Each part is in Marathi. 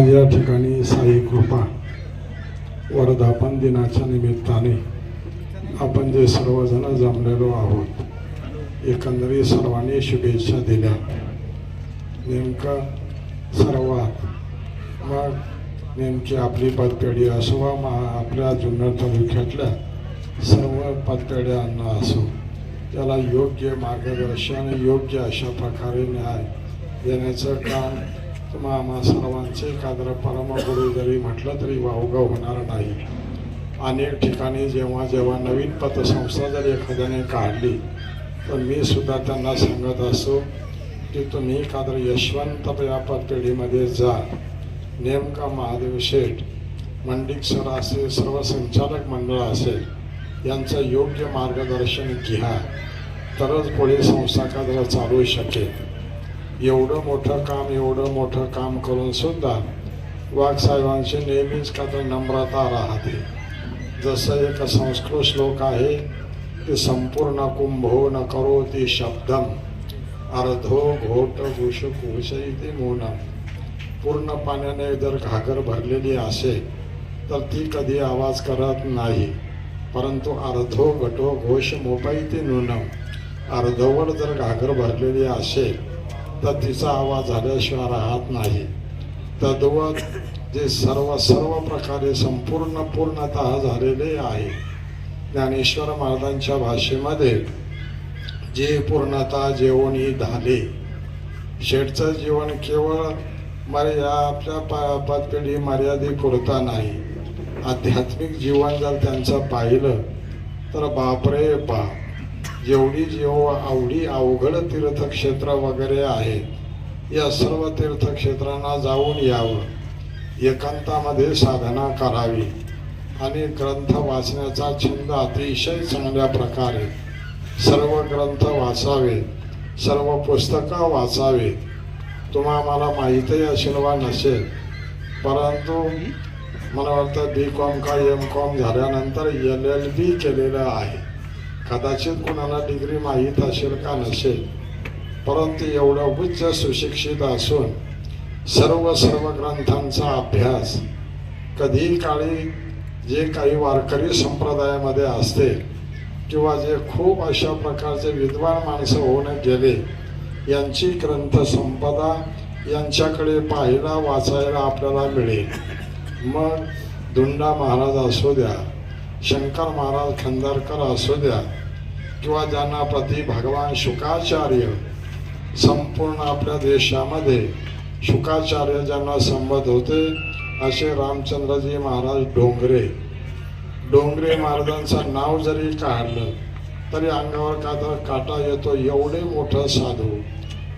आज या ठिकाणी साई कृपा वर्धापन दिनाच्या निमित्ताने आपण जे सर्वजण जमलेलो आहोत एकंदरीत सर्वांनी शुभेच्छा दिल्या. नेमकं सर्वात मग नेमकी आपली पदपेढी असो वा मग आपल्या जुन्नर तालुक्यातल्या सर्व पदपेढ्यांना असो त्याला योग्य मार्गदर्शन योग्य अशा प्रकारे न्याय देण्याचं काम तुम्हा आम्हा सर्वांचे कादर परमगुरु जरी म्हटलं तरी वावगं होणार नाही. अनेक ठिकाणी जेव्हा जेव्हा नवीन पतसंस्था जर एखाद्याने काढली तर मी सुद्धा त्यांना सांगत असतो की तुम्ही कादर यशवंत या पतपेढीमध्ये जा. नेमका महादेव शेठ मंडिक सर असेल सर्व संचालक मंडळ असेल यांचं योग्य मार्गदर्शन घ्या. तरच पुढे संस्था कादर चालू शकेल. एवढं मोठं काम एवढं मोठं काम करून सुद्धा वाघसाहेबांची नेहमीच का तर नम्रता राहते. जसं एक संस्कृत श्लोक आहे की संपूर्ण कुंभो न करो ती शब्दम अर्धो घोट घुष कुशयती मौनम. पूर्ण पाण्याने जर घागर भरलेली असेल तर ती कधी आवाज करत नाही परंतु अर्धो घटो घोष मोबाईती नूनम. अर्धवट जर घागर भरलेली असेल तर तिचा आवाज झाल्याशिवाय राहत नाही. तद्वत जे सर्व सर्व प्रकारे संपूर्ण पूर्णत झालेले आहे. ज्ञानेश्वर महाराजांच्या भाषेमध्ये जे पूर्णता जेवणी झाले. शेठचं जीवन केवळ मर्या आपल्या प पदपिढी मर्यादेपुरता नाही. आध्यात्मिक जीवन जर त्यांचं पाहिलं तर बापरे बाप. जेवढी जेव आवडी अवघड तीर्थक्षेत्र वगैरे आहेत या सर्व तीर्थक्षेत्रांना जाऊन यावं. एकांतामध्ये साधना करावी. आणि ग्रंथ वाचण्याचा छंद अतिशय चांगल्या प्रकारे. सर्व ग्रंथ वाचावे सर्व पुस्तकं वाचावे. तुम्हा मला माहीतही असेल वा नसेल परंतु मला वाटतं बी कॉम का एम कॉम झाल्यानंतर एल एल बी केलेलं आहे. कदाचित कुणाला डिग्री माहीत असेल का नसेल परंतु एवढं उच्च सुशिक्षित असून सर्व सर्व ग्रंथांचा अभ्यास कधी काळी जे काही वारकरी संप्रदायामध्ये असते किंवा जे खूप अशा प्रकारचे विद्वान माणसं होऊन गेले यांची ग्रंथसंपदा यांच्याकडे पाहायला वाचायला आपल्याला मिळेल. मग धुंडा महाराज असू द्या शंकर महाराज खंदारकर असू द्या किंवा ज्यांना प्रति भगवान शुकाचार्य संपूर्ण आपल्या देशामध्ये शुकाचार्य ज्यांना संबत होते असे रामचंद्रजी महाराज डोंगरे. डोंगरे महाराजांचं नाव जरी काढलं तरी अंगावर कातर काटा येतो एवढे मोठं साधू.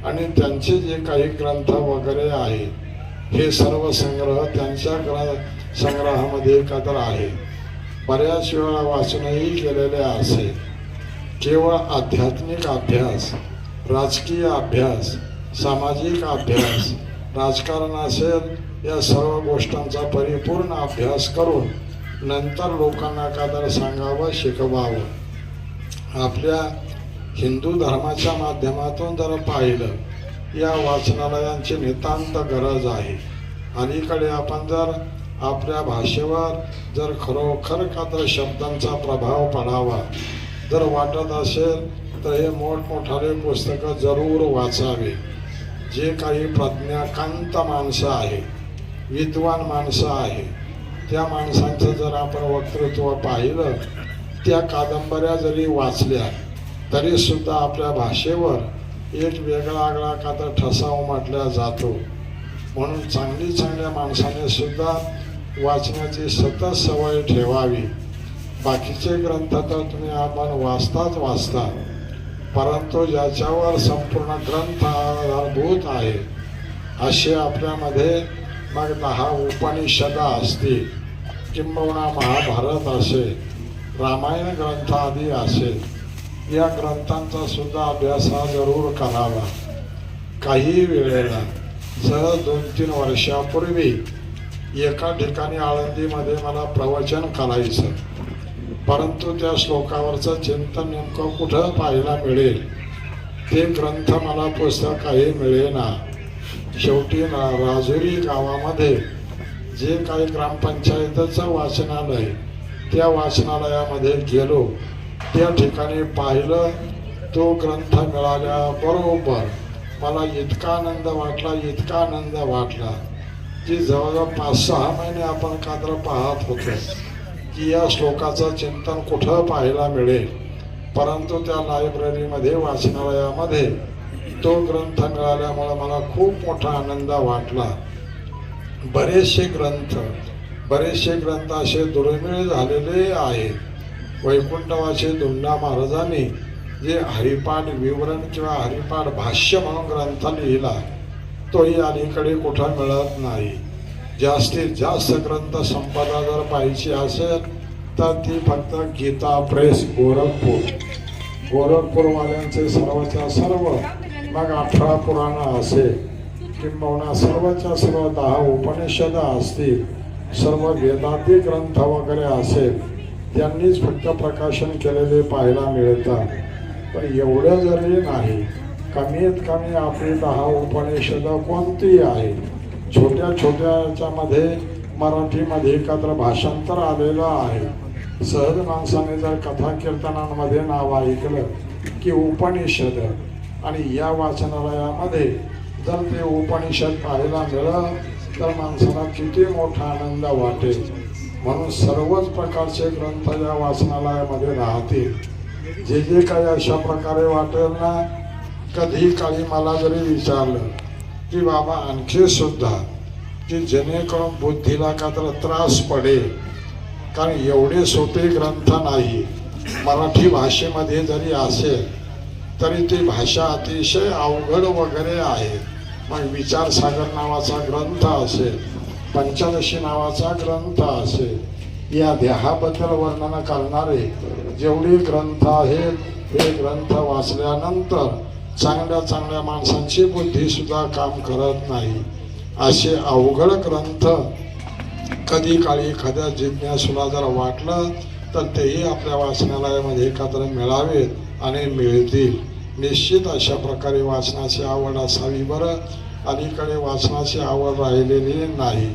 आणि त्यांचे जे काही ग्रंथ वगैरे आहेत हे सर्व संग्रह त्यांच्या ग्र संग्रहामध्ये एकत्र आहे बऱ्याच वेळा वाचनही केलेले असेल केवळ आध्यात्मिक अभ्यास राजकीय अभ्यास सामाजिक अभ्यास राजकारण असेल या सर्व गोष्टांचा परिपूर्ण अभ्यास करून नंतर लोकांना कादर सांगावं शिकवावं. आपल्या हिंदू धर्माच्या माध्यमातून जर पाहिलं या वाचनालयांची नितांत गरज आहे. अलीकडे आपण जर आपल्या भाषेवर जर खरोखर कादर शब्दांचा प्रभाव पडावा जर वाटत असेल तर हे मोठमोठाले पुस्तकं जरूर वाचावे. जे काही प्रज्ञाकांत माणसं आहे विद्वान माणसं आहे त्या माणसांचं जर आपण वक्तृत्व पाहिलं त्या कादंबऱ्या जरी वाचल्या तरीसुद्धा आपल्या भाषेवर एक वेगळा आगळा का तर ठसा उमटल्या जातो. म्हणून चांगली चांगल्या माणसाने सुद्धा वाचण्याची सतत सवय ठेवावी. बाकीचे ग्रंथ तर तुम्ही आपण वाचताच वाचता. परंतु ज्याच्यावर संपूर्ण ग्रंथ आधारभूत आहे असे आपल्यामध्ये मग दहा उपनिषदा असतील. किंबहुना महाभारत असेल रामायण ग्रंथ आदी असेल. या ग्रंथांचा सुद्धा अभ्यास हा जरूर करावा. काही वेळेला सहज दोन तीन वर्षापूर्वी एका ठिकाणी आळंदीमध्ये मला प्रवचन करायचं. परंतु त्या श्लोकावरचं चिंतन नेमकं कुठं पाहायला मिळेल? ते ग्रंथ मला पुस्तक काही मिळेना. शेवटी ना राजुरी गावामध्ये जे काही ग्रामपंचायतचं वाचनालय त्या वाचनालयामध्ये गेलो. त्या ठिकाणी पाहिलं तो ग्रंथ मिळाल्याबरोबर मला इतका आनंद वाटला इतका आनंद वाटला की जवळजवळ पाच सहा महिने आपण कात्र पाहत होतो. की या श्लोकाचं चिंतन कुठं पाहायला मिळेल? परंतु त्या लायब्ररीमध्ये वाचनालयामध्ये तो ग्रंथ मिळाल्यामुळे मला खूप मोठा आनंद वाटला. बरेचसे ग्रंथ बरेचसे ग्रंथ असे दुर्मिळ झालेले आहेत. वैकुंठवाचे दुंडा महाराजांनी जे हरिपाठ विवरण किंवा हरिपाठ भाष्य म्हणून ग्रंथ लिहिला तोही अलीकडे कुठं मिळत नाही. जास्तीत जास्त ग्रंथ संपदा जर पाहिजे असेल तर ती फक्त गीता प्रेस गोरखपूर. गोरखपूरवाल्यांचे सर्वच्या सर्व मग अठरा पुराणं असेल किंबहुना सर्वच्या सर्व दहा उपनिषद असतील सर्व वेदांती ग्रंथ वगैरे असेल त्यांनीच फक्त प्रकाशन केलेले पाहायला मिळतात. पण एवढं जरी नाही कमीत कमी आपली दहा उपनिषदं कोणती आहे छोट्या छोट्या याच्यामध्ये मराठीमध्ये एकत्र भाषांतर आलेलं आहे. सहज माणसाने जर कथा कीर्तनांमध्ये नाव ऐकलं की उपनिषद आणि या वाचनालयामध्ये जर ते उपनिषद पाहायला मिळालं तर माणसाला किती मोठा आनंद वाटेल. म्हणून सर्वच प्रकारचे ग्रंथ या वाचनालयामध्ये राहतील. जे जे काही अशा प्रकारे वाटेल ना कधी काळी मला जरी विचारलं की बाबा आणखी सुद्धा की जेणेकरून बुद्धीला का तर त्रास पडेल. कारण एवढे सोपे ग्रंथ नाही. मराठी भाषेमध्ये जरी असेल तरी ती भाषा अतिशय अवघड वगैरे आहे. मग विचारसागर नावाचा ग्रंथ असेल पंचदशी नावाचा ग्रंथ असेल या देहाबद्दल वर्णन करणारे जेवढे ग्रंथ आहेत हे ग्रंथ वाचल्यानंतर चांगल्या चांगल्या माणसांची बुद्धी सुद्धा काम करत नाही. असे अवघड ग्रंथ कधी काळी एखाद्या जिज्ञासूला जर वाटलं तर तेही आपल्या वाचनालयामध्ये एकत्र मिळावेत आणि मिळतील. निश्चित अशा प्रकारे वाचनाची आवड असावी बरं. अलीकडे वाचनाची आवड राहिलेली नाही.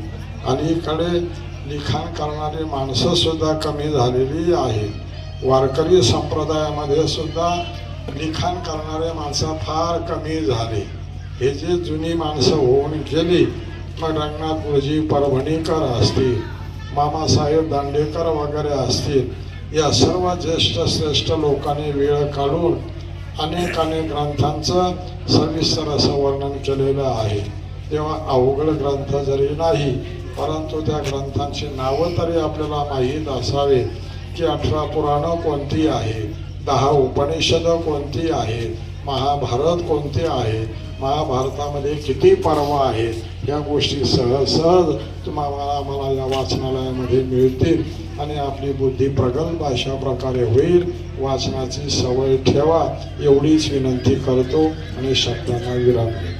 अलीकडे लिखाण करणारी माणसंसुद्धा कमी झालेली आहेत. वारकरी संप्रदायामध्ये सुद्धा लिखाण करणारे माणसं फार कमी झाले. हे जे जुनी माणसं होऊन गेली मग रंगनाथ गुरुजी परभणीकर असतील मामासाहेब दांडेकर वगैरे असतील या सर्व ज्येष्ठ श्रेष्ठ लोकांनी वेळ काढून अनेक अनेक ग्रंथांचं सविस्तर असं वर्णन केलेलं आहे. तेव्हा अवघड ग्रंथ जरी नाही परंतु त्या ग्रंथांची नावं तरी आपल्याला माहीत असावे की अठरा पुराणं कोणती आहे. दहा उपनिषदं कोणती आहेत? महाभारत कोणते आहे? महाभारतामध्ये किती पर्व आहेत? या गोष्टी सहज सहज तुम्हाला आम्हाला या वाचनालयामध्ये मिळतील आणि आपली बुद्धी प्रगल्भ अशा प्रकारे होईल. वाचनाची सवय ठेवा. एवढीच विनंती करतो आणि शब्दांना विराम देतो.